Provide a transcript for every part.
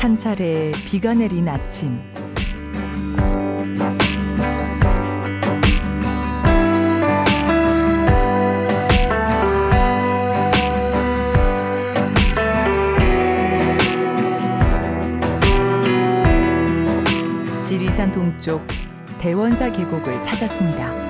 한 차례 비가 내린 아침. 지리산 동쪽 대원사 계곡을 찾았습니다.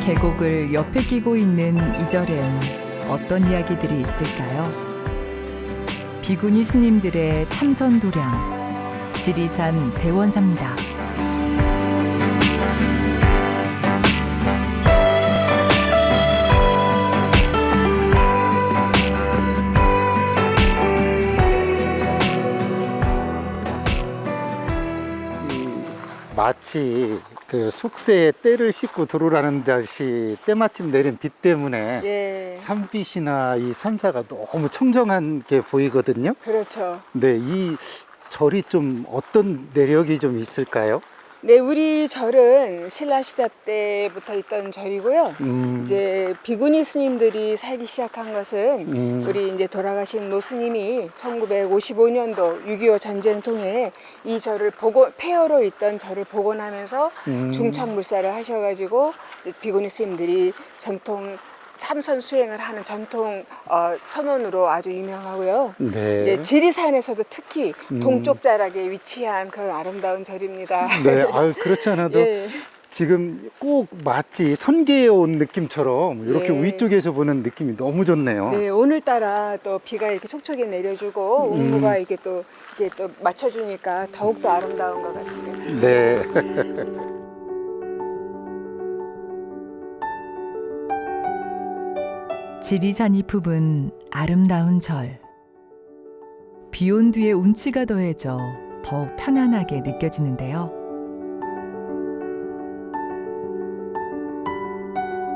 계곡을 옆에 끼고 있는 이 절엔 어떤 이야기들이 있을까요? 비구니 스님들의 참선 도량 지리산 대원사입니다. 마치 그 속세에 때를 씻고 들어오라는 듯이 때마침 내린 비 때문에 예, 산빛이나 이 산사가 너무 청정한 게 보이거든요. 그렇죠. 네, 이 절이 좀 어떤 내력이 좀 있을까요? 네, 우리 절은 신라 시대 때부터 있던 절이고요. 음, 이제 비구니 스님들이 살기 시작한 것은 음. 우리 이제 돌아가신 노 스님이 1955년도 6.25 전쟁 통해 이 절을 복원, 폐허로 있던 절을 복원하면서 음. 중창물사를 하셔가지고 비구니 스님들이 전통 참선 수행을 하는 전통 어, 선원으로 아주 유명하고요. 네. 이제 지리산에서도 특히 음. 동쪽 자락에 위치한 그런 아름다운 절입니다. 네, 아 그렇지 않아도 예. 지금 꼭 마치 선계에 온 느낌처럼 이렇게 예. 위쪽에서 보는 느낌이 너무 좋네요. 네, 오늘따라 또 비가 이렇게 촉촉히 내려주고 음. 운무가 이렇게 또 이렇게 또 맞춰주니까 더욱 더 아름다운 것 같습니다. 네. 지리산이 품은 아름다운 절. 비 온 뒤에 운치가 더해져 더욱 편안하게 느껴지는데요.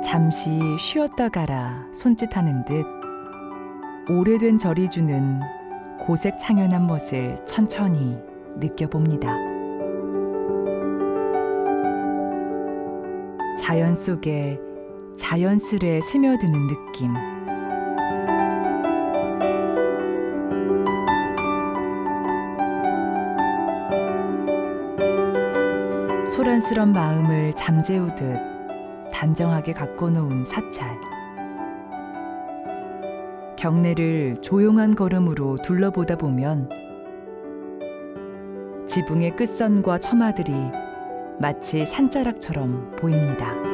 잠시 쉬었다 가라 손짓하는 듯 오래된 절이 주는 고색 창연한 멋을 천천히 느껴봅니다. 자연 속에 자연스레 스며드는 느낌. 소란스런 마음을 잠재우듯 단정하게 갖고 놓은 사찰. 경내를 조용한 걸음으로 둘러보다 보면 지붕의 끝선과 처마들이 마치 산자락처럼 보입니다.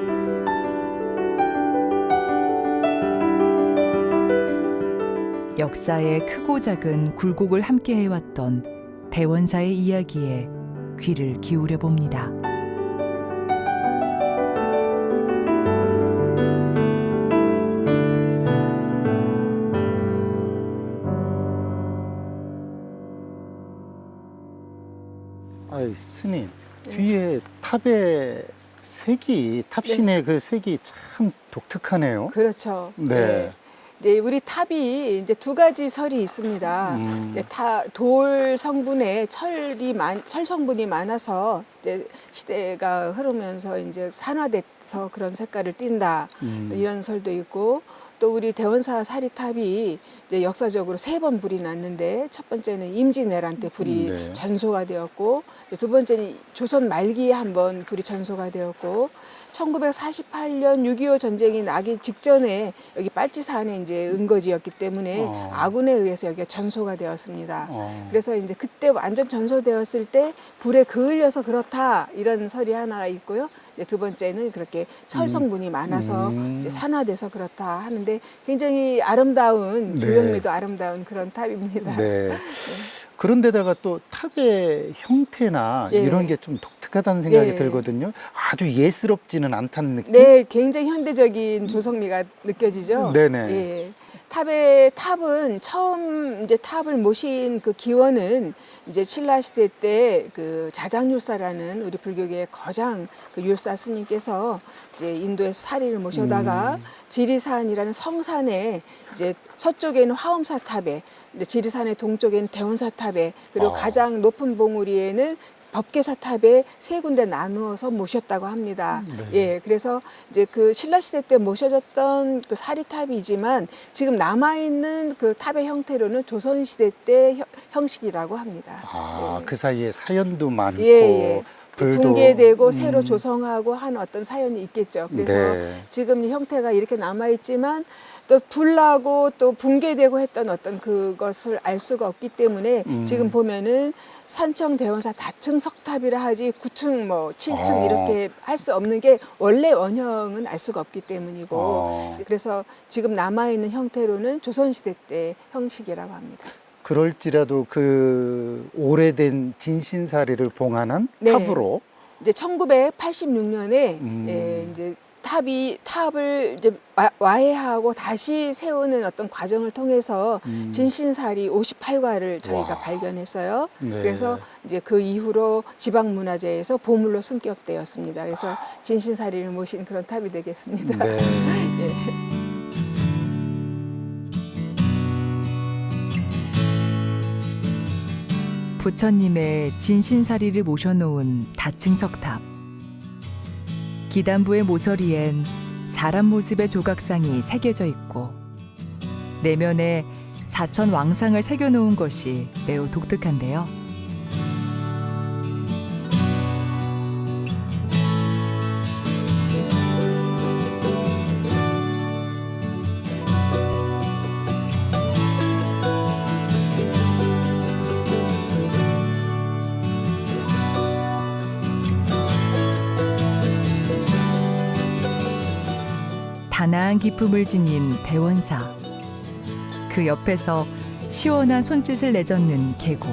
역사의 크고 작은 굴곡을 함께 해왔던 대원사의 이야기에 귀를 기울여 봅니다. 아이 스님 뒤에 탑의 색이 탑신의 그 색이 참 독특하네요. 그렇죠. 네. 이제 우리 탑이 이제 두 가지 설이 있습니다. 음. 이제 타, 돌 성분에 철이 많, 철 성분이 많아서 이제 시대가 흐르면서 이제 산화돼서 그런 색깔을 띈다. 음. 이런 설도 있고 또 우리 대원사 사리탑이 이제 역사적으로 세 번 불이 났는데 첫 번째는 임진왜란 때 불이 네. 전소가 되었고 두 번째는 조선 말기에 한 번 불이 전소가 되었고 1948년 6.25 전쟁이 나기 직전에 여기 빨치산에 이제 은거지였기 때문에 어. 아군에 의해서 여기가 전소가 되었습니다. 어. 그래서 이제 그때 완전 전소되었을 때 불에 그을려서 그렇다 이런 설이 하나 있고요. 두 번째는 그렇게 철 성분이 많아서 음. 이제 산화돼서 그렇다 하는데 굉장히 아름다운 네. 조형미도 아름다운 그런 탑입니다. 네. 그런데다가 또 탑의 형태나 예. 이런 게 좀 독특하다는 생각이 예. 들거든요. 아주 예스럽지는 않다는 느낌. 네, 굉장히 현대적인 조성미가 느껴지죠. 네네. 예. 탑의 탑은 처음 이제 탑을 모신 그 기원은 이제 신라 시대 때 그 자장율사라는 우리 불교계의 거장 그 율사 스님께서 이제 인도에서 사리를 모셔다가 음. 지리산이라는 성산에 이제 서쪽에는 화엄사 탑에 지리산의 동쪽에는 대원사 탑에 그리고 아. 가장 높은 봉우리에는 법계사탑에 세 군데 나누어서 모셨다고 합니다. 네. 예, 그래서 이제 그 신라 시대 때 모셔졌던 그 사리탑이지만 지금 남아 있는 그 탑의 형태로는 조선 시대 때 형- 형식이라고 합니다. 아, 예. 그 사이에 사연도 많고 예, 예. 불도 붕괴되고 음, 새로 조성하고 한 어떤 사연이 있겠죠. 그래서 네. 지금 이 형태가 이렇게 남아 있지만 또 불나고 또 붕괴되고 했던 어떤 그것을 알 수가 없기 때문에 음. 지금 보면은 산청 대원사 다층 석탑이라 하지 9층 뭐 7층 어. 이렇게 할 수 없는 게 원래 원형은 알 수가 없기 때문이고 어, 그래서 지금 남아 있는 형태로는 조선 시대 때 형식이라고 합니다. 그럴지라도 그 오래된 진신사리를 봉안한 네. 탑으로 이제 1986년에 음. 예, 이제 탑이 탑을 이제 와- 와해하고 다시 세우는 어떤 과정을 통해서 음, 진신사리 58과를 저희가 와. 발견했어요. 네. 그래서 이제 그 이후로 지방문화재에서 보물로 승격되었습니다. 그래서 진신사리를 모신 그런 탑이 되겠습니다. 네. 예. 부처님의 진신사리를 모셔놓은 다층석탑. 기단부의 모서리엔 사람 모습의 조각상이 새겨져 있고 내면에 사천 왕상을 새겨놓은 것이 매우 독특한데요. 단아한 기품을 지닌 대원사. 그 옆에서 시원한 손짓을 내젓는 계곡.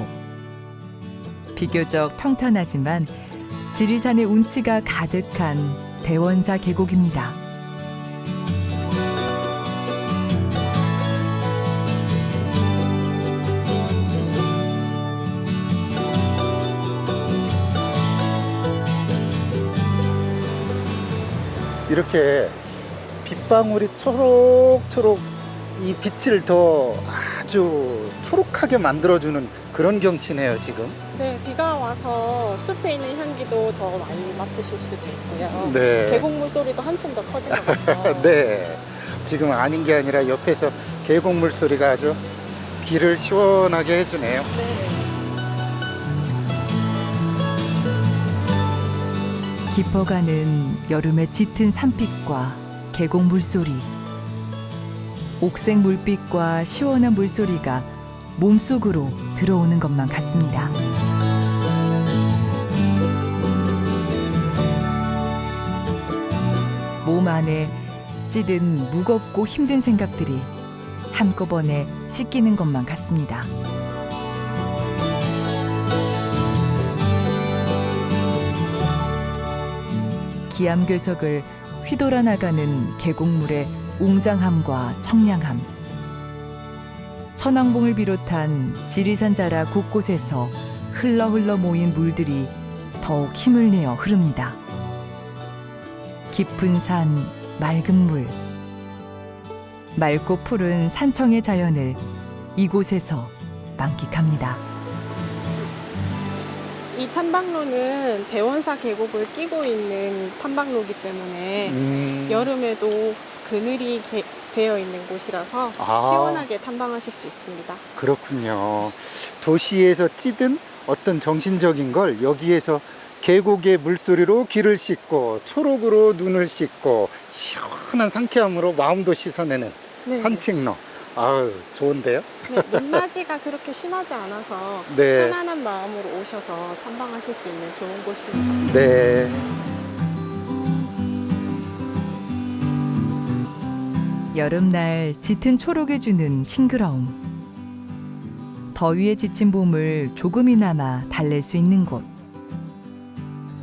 비교적 평탄하지만 지리산의 운치가 가득한 대원사 계곡입니다. 이렇게 빗방울이 초록초록 이 빛을 더 아주 초록하게 만들어주는 그런 경치네요 지금. 네, 비가 와서 숲에 있는 향기도 더 많이 맡으실 수도 있고요. 네. 계곡물 소리도 한층 더 커진 것 같죠. 네. 지금 아닌 게 아니라 옆에서 계곡물 소리가 아주 귀를 시원하게 해주네요. 네. 깊어가는 여름의 짙은 산빛과 계곡 물소리. 옥색 물빛과 시원한 물소리가 몸속으로 들어오는 것만 같습니다. 몸 안에 찌든 무겁고 힘든 생각들이 한꺼번에 씻기는 것만 같습니다. 기암괴석을 휘돌아 나가는 계곡물의 웅장함과 청량함. 천왕봉을 비롯한 지리산 자라 곳곳에서 흘러 흘러 모인 물들이 더욱 힘을 내어 흐릅니다. 깊은 산, 맑은 물. 맑고 푸른 산청의 자연을 이곳에서 만끽합니다. 이 탐방로는 대원사 계곡을 끼고 있는 탐방로이기 때문에 음, 여름에도 그늘이 게- 되어 있는 곳이라서 아. 시원하게 탐방하실 수 있습니다. 그렇군요. 도시에서 찌든 어떤 정신적인 걸 여기에서 계곡의 물소리로 귀를 씻고 초록으로 눈을 씻고 시원한 상쾌함으로 마음도 씻어내는 네. 산책로. 아유 좋은데요? 네, 높낮이가 그렇게 심하지 않아서 네. 편안한 마음으로 오셔서 탐방하실 수 있는 좋은 곳입니다. 네. 여름날 짙은 초록이 주는 싱그러움. 더위에 지친 봄을 조금이나마 달랠 수 있는 곳.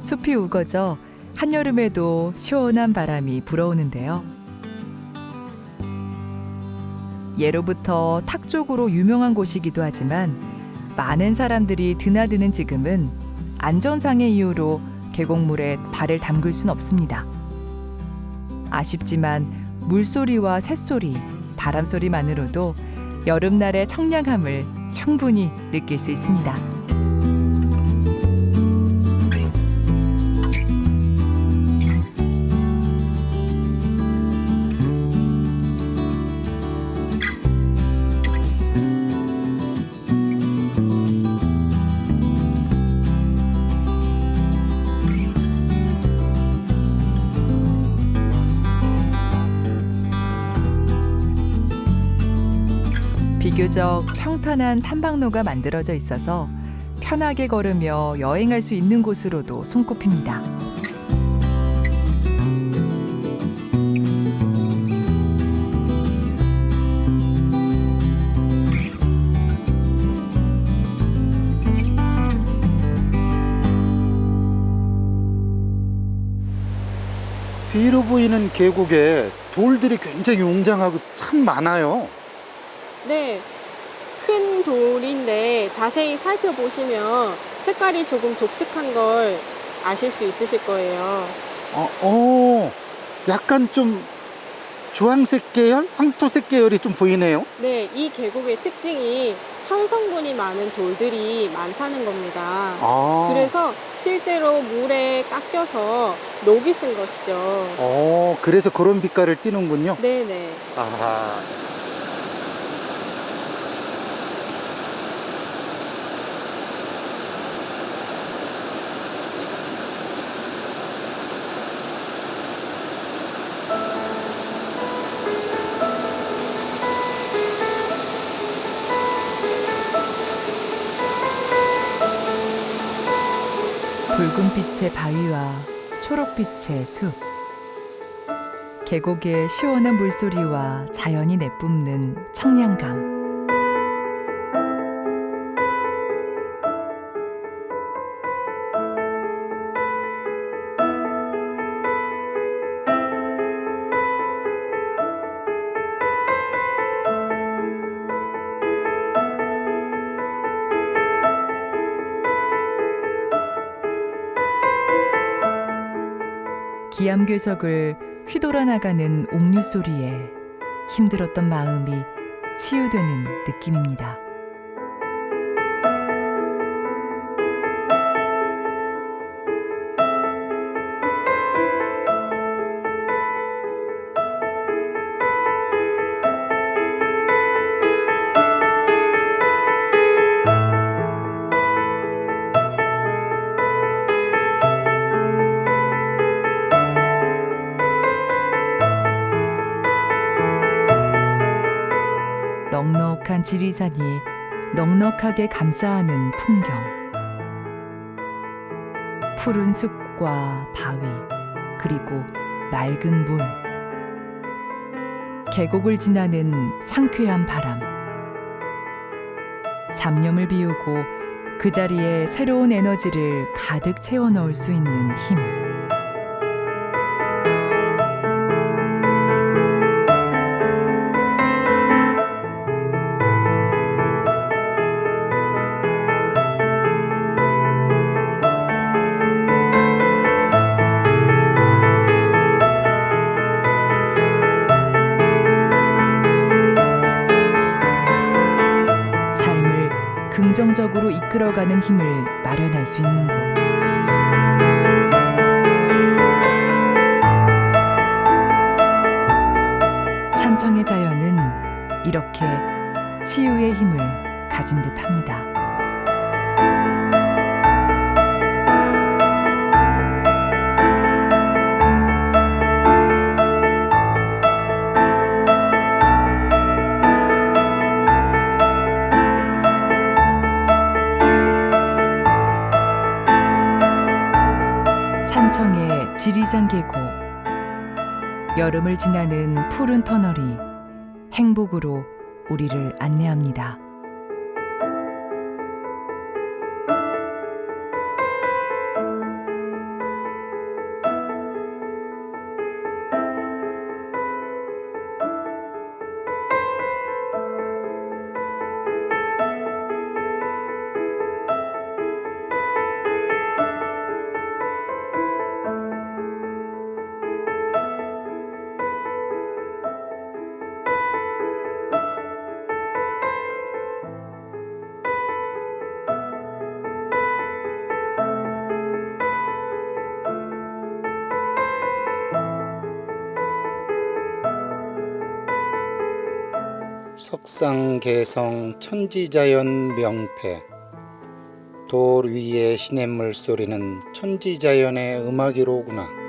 숲이 우거져 한여름에도 시원한 바람이 불어오는데요. 예로부터 탁 쪽으로 유명한 곳이기도 하지만 많은 사람들이 드나드는 지금은 안전상의 이유로 계곡물에 발을 담글 순 없습니다. 아쉽지만 물소리와 새소리, 바람소리만으로도 여름날의 청량함을 충분히 느낄 수 있습니다. 비교적 평탄한 탐방로가 만들어져 있어서 편하게 걸으며 여행할 수 있는 곳으로도 손꼽힙니다. 뒤로 보이는 계곡에 돌들이 굉장히 웅장하고 참 많아요. 네. 큰 돌인데 자세히 살펴보시면 색깔이 조금 독특한 걸 아실 수 있으실 거예요. 어, 어, 약간 좀 주황색 계열, 황토색 계열이 좀 보이네요. 네, 이 계곡의 특징이 청성분이 많은 돌들이 많다는 겁니다. 아, 그래서 실제로 물에 깎여서 녹이 쓴 것이죠. 어, 그래서 그런 빛깔을 띠는군요. 네네. 아하. 붉은빛의 바위와 초록빛의 숲. 계곡의 시원한 물소리와 자연이 내뿜는 청량감. 기암괴석을 휘돌아 나가는 옥류 소리에 힘들었던 마음이 치유되는 느낌입니다. 지리산이 넉넉하게 감싸하는 풍경. 푸른 숲과 바위, 그리고 맑은 물. 계곡을 지나는 상쾌한 바람. 잡념을 비우고 그 자리에 새로운 에너지를 가득 채워 넣을 수 있는 힘. 긍정적으로 이끌어가는 힘을 마련할 수 있는 곳. 산청의 자연은 이렇게 치유의 힘을 가진 듯 합니다. 지리산 계곡. 여름을 지나는 푸른 터널이 행복으로 우리를 안내합니다. 석상개성 천지자연 명패. 돌 위의 시냇물 소리는 천지자연의 음악이로구나